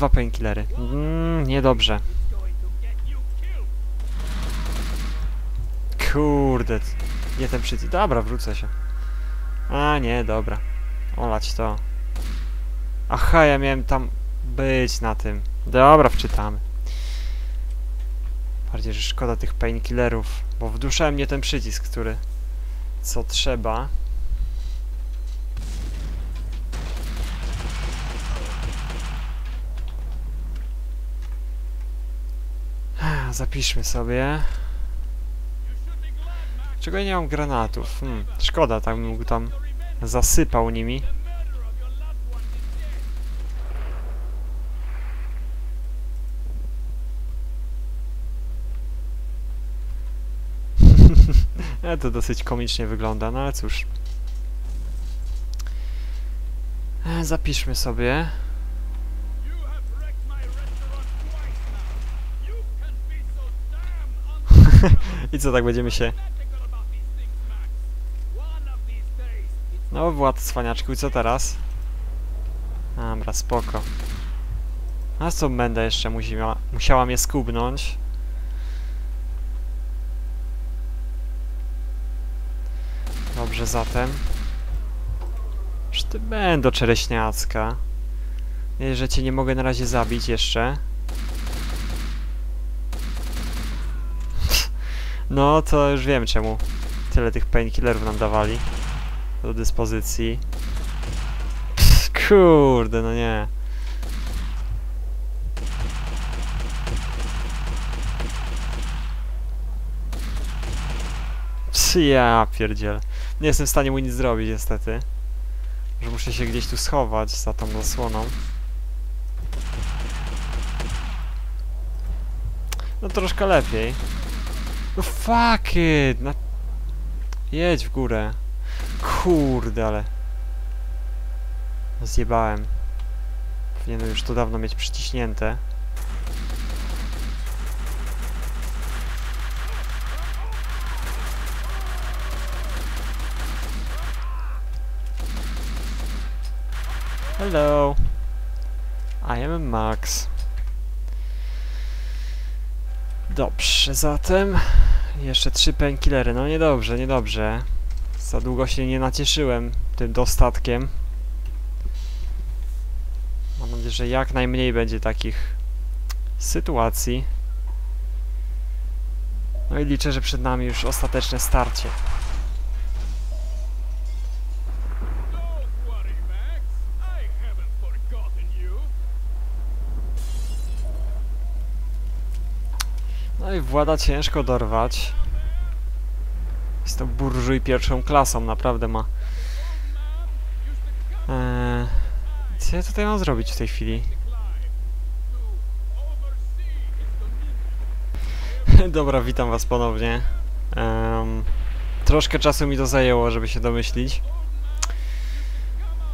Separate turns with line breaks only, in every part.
Dwa painkillery. Mm, niedobrze. Kurde. Nie ten przycisk. Dobra, wrócę się. A, nie, dobra. Olać to. Aha, ja miałem tam być na tym. Dobra, wczytamy. Bardziej, że szkoda tych painkillerów, bo wduszałem mnie ten przycisk, który... Co trzeba. Zapiszmy sobie. Czego ja nie mam granatów? Hmm, szkoda, tak bym tam zasypał nimi. e, to dosyć komicznie wygląda, no ale cóż. E, zapiszmy sobie. I co, tak będziemy się... No, Wład cwaniaczku, co teraz? Dobra, spoko. A co będę jeszcze musiała, musiała mnie skubnąć? Dobrze, zatem... Czy ty będą czereśniacka? Nie, że cię nie mogę na razie zabić jeszcze. No, to już wiem czemu tyle tych painkillerów nam dawali do dyspozycji. Kurde, no nie. Ja pierdziel. Nie jestem w stanie mu nic zrobić niestety. Że muszę się gdzieś tu schować za tą zasłoną. No troszkę lepiej. No fuck it! Na... Jedź w górę. Kurde, ale... Zjebałem. Powinienem już to dawno mieć przyciśnięte. Hello. I am Max. Dobrze, zatem jeszcze trzy painkillery. No niedobrze, niedobrze. Za długo się nie nacieszyłem tym dostatkiem. Mam nadzieję, że jak najmniej będzie takich sytuacji. No i liczę, że przed nami już ostateczne starcie.
I
Włada ciężko dorwać. Jest to burżuj pierwszą klasą, naprawdę ma. Eee, co ja tutaj mam zrobić w tej chwili? Dobra, witam was ponownie. Em, troszkę czasu mi to zajęło, żeby się domyślić.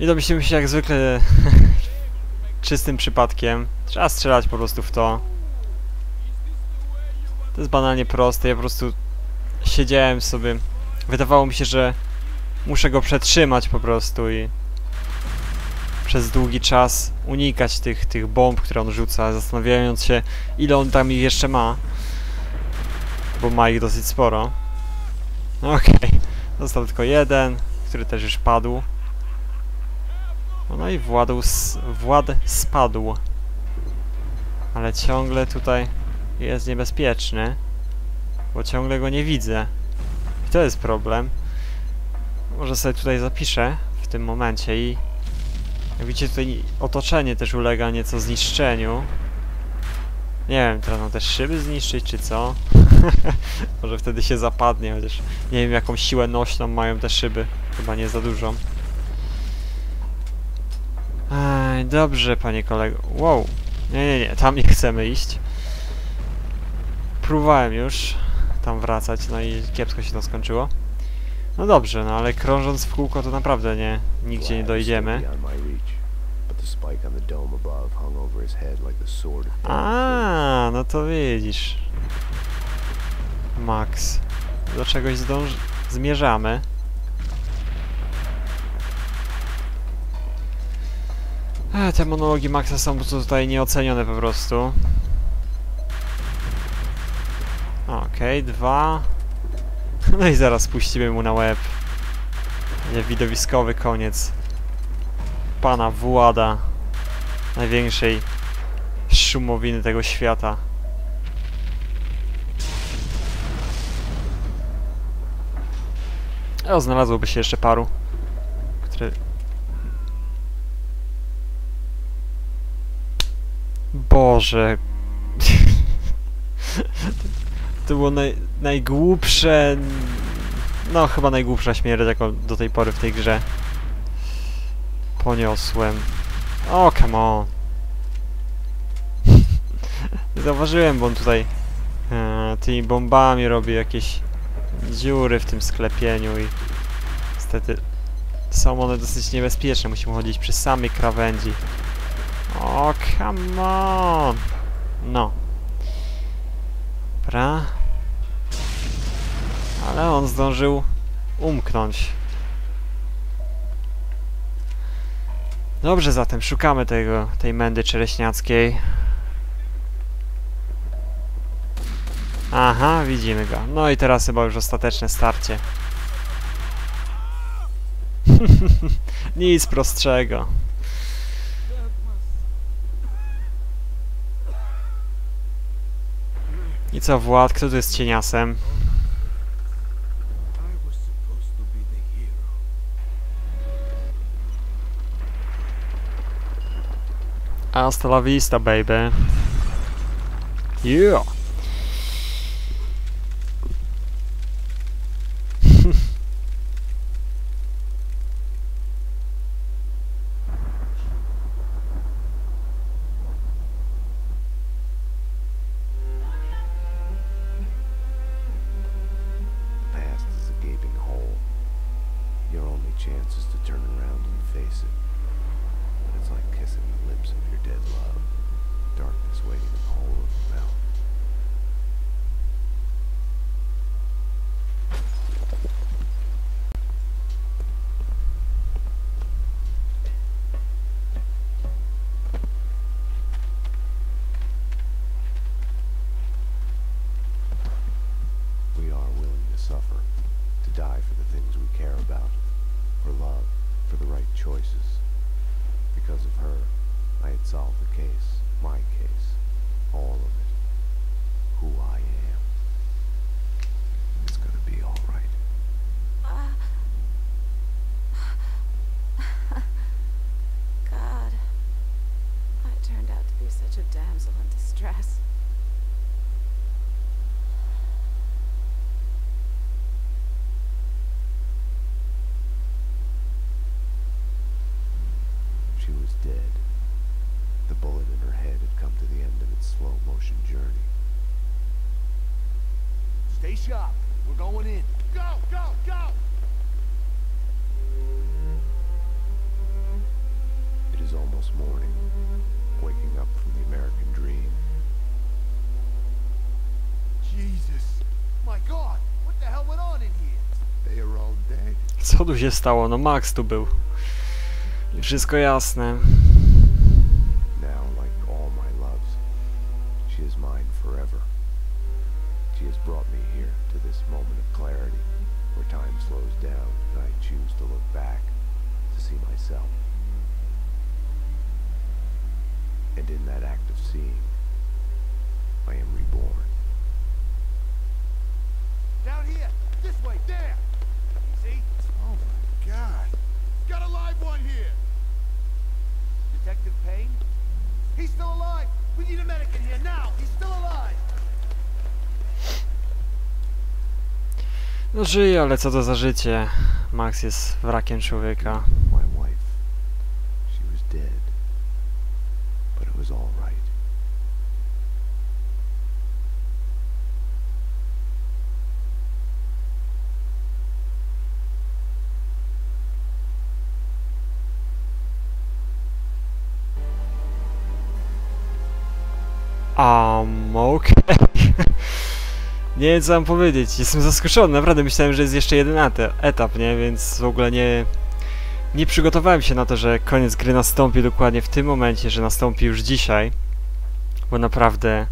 I domyśliłem się jak zwykle czystym przypadkiem. Trzeba strzelać po prostu w to. To jest banalnie proste, ja po prostu siedziałem sobie. Wydawało mi się, że muszę go przetrzymać po prostu i przez długi czas unikać tych, tych bomb, które on rzuca, zastanawiając się, ile on tam ich jeszcze ma. Bo ma ich dosyć sporo. No Okej, został tylko jeden, który też już padł. No i Władu s- Wład spadł. Ale ciągle tutaj jest niebezpieczny, bo ciągle go nie widzę. I to jest problem. Może sobie tutaj zapiszę w tym momencie i jak widzicie tutaj otoczenie też ulega nieco zniszczeniu. Nie wiem, teraz mam też szyby zniszczyć czy co? Może wtedy się zapadnie, chociaż nie wiem jaką siłę nośną mają te szyby. Chyba nie za dużą. Ej, dobrze, panie kolego. Wow. Nie, nie, nie, tam nie chcemy iść. Próbowałem już tam wracać, no i kiepsko się to skończyło. No dobrze, no ale krążąc w kółko to naprawdę nie, nigdzie nie dojdziemy. A, no to widzisz. Max. Do czegoś zdąż... zmierzamy. E, te monologi Maxa są tutaj nieocenione po prostu. Okej, dwa. No i zaraz puścimy mu na łeb. Będzie widowiskowy koniec. Pana Włada. Największej szumowiny tego świata. O, znalazłoby się jeszcze paru, które... Boże... to było naj, najgłupsze... No, chyba najgłupsza śmierć, jaką do tej pory w tej grze poniosłem. O, come on. Zauważyłem, bo on tutaj e, tymi bombami robi jakieś dziury w tym sklepieniu i niestety są one dosyć niebezpieczne. Musimy chodzić przy samej krawędzi. O, come on. No. Dobra. Ale on zdążył umknąć. Dobrze, zatem szukamy tego, tej mędy czereśniackiej. Aha, widzimy go. No i teraz chyba już ostateczne starcie. Nic prostszego. I co, Wład, kto tu jest cieniasem? Hasta la vista, baby. Yeah!
Stay sharp. We're going in. Go, go, go!
It is almost morning, waking up from the American dream.
Jesus. My God, what the hell went on in here?
They are all dead.
Co tu się stało? No Max tu był. I wszystko jasne.
Myself. And in that act of seeing, I am reborn.
Down here. This way. There. Easy. Oh, my God. Got a live one here. Detective Payne? He's still alive. We need a medic in here now. He's still alive.
No żyje, ale co to za życie? Max jest wrakiem człowieka. Um, okej. nie wiem co mam powiedzieć. Jestem zaskoczony, naprawdę myślałem, że jest jeszcze jeden etap, nie? Więc w ogóle nie, nie przygotowałem się na to, że koniec gry nastąpi dokładnie w tym momencie, że nastąpi już dzisiaj, bo naprawdę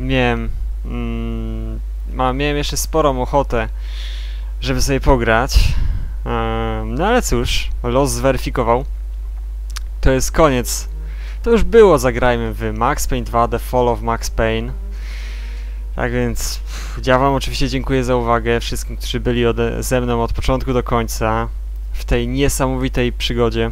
miałem, mm, miałem jeszcze sporą ochotę, żeby sobie pograć. No ale cóż, los zweryfikował. To jest koniec. To już było, zagrajmy w Max Payne 2, The Fall of Max Payne. Tak więc ja wam oczywiście dziękuję za uwagę, wszystkim, którzy byli ode, ze mną od początku do końca w tej niesamowitej przygodzie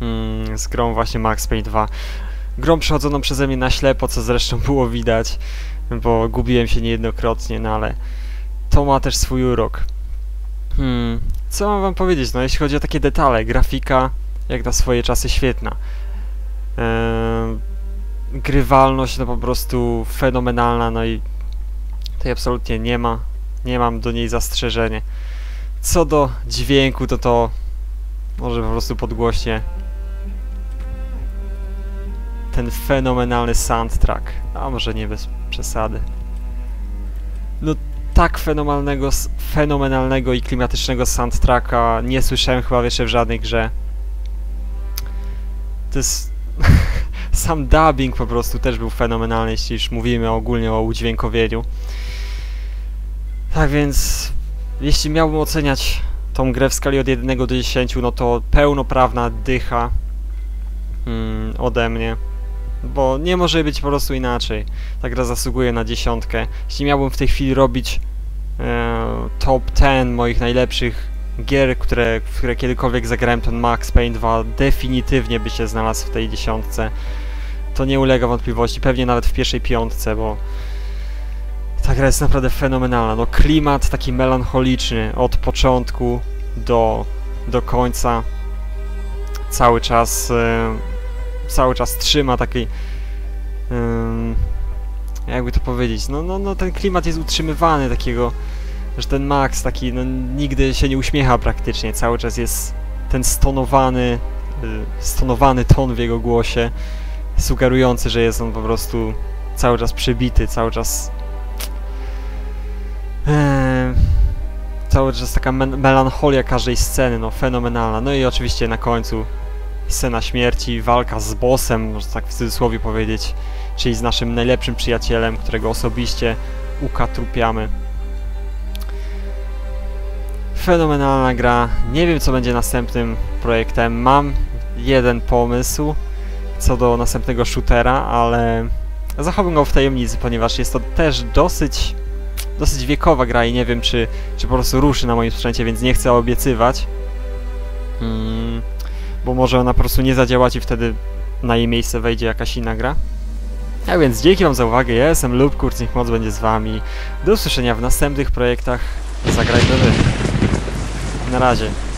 mm, z grą właśnie Max Payne 2. Grą przechodzoną przeze mnie na ślepo, co zresztą było widać, bo gubiłem się niejednokrotnie, no ale to ma też swój urok. Hmm, co mam wam powiedzieć? No jeśli chodzi o takie detale, grafika jak na swoje czasy świetna. Grywalność no po prostu fenomenalna, no i tutaj absolutnie nie ma, nie mam do niej zastrzeżenia. Co do dźwięku, to to może po prostu podgłośnie ten fenomenalny soundtrack, a może nie bez przesady. No tak fenomenalnego, fenomenalnego i klimatycznego soundtracka nie słyszałem chyba jeszcze w żadnej grze. To jest... Sam dubbing po prostu też był fenomenalny, jeśli już mówimy ogólnie o udźwiękowieniu. Tak więc, jeśli miałbym oceniać tą grę w skali od 1 do 10, no to pełnoprawna dycha mm, ode mnie. Bo nie może być po prostu inaczej. Ta gra zasługuje na dziesiątkę. Jeśli miałbym w tej chwili robić e, top 10 moich najlepszych gier, które, w które kiedykolwiek zagrałem, ten Max Payne 2 definitywnie by się znalazł w tej dziesiątce. To nie ulega wątpliwości, pewnie nawet w pierwszej piątce, bo ta gra jest naprawdę fenomenalna. No klimat taki melancholiczny od początku do, do końca. Cały czas e, cały czas trzyma taki ym, jakby to powiedzieć, no, no, no ten klimat jest utrzymywany takiego, że ten Max taki, no nigdy się nie uśmiecha praktycznie, cały czas jest ten stonowany, y, stonowany ton w jego głosie, sugerujący, że jest on po prostu cały czas przybity, cały czas em, cały czas taka men- melancholia każdej sceny, no fenomenalna. No i oczywiście na końcu scena śmierci, walka z bossem, można tak w cudzysłowie powiedzieć, czyli z naszym najlepszym przyjacielem, którego osobiście ukatrupiamy. Fenomenalna gra. Nie wiem, co będzie następnym projektem. Mam jeden pomysł co do następnego shootera, ale zachowam go w tajemnicy, ponieważ jest to też dosyć dosyć wiekowa gra i nie wiem, czy, czy po prostu ruszy na moim sprzęcie, więc nie chcę obiecywać. Mm, bo może ona po prostu nie zadziałać i wtedy na jej miejsce wejdzie jakaś inna gra. A więc dzięki wam za uwagę, ja jestem Lubkurt, niech moc będzie z wami. Do usłyszenia w następnych projektach Zagrajmy wy. Na razie.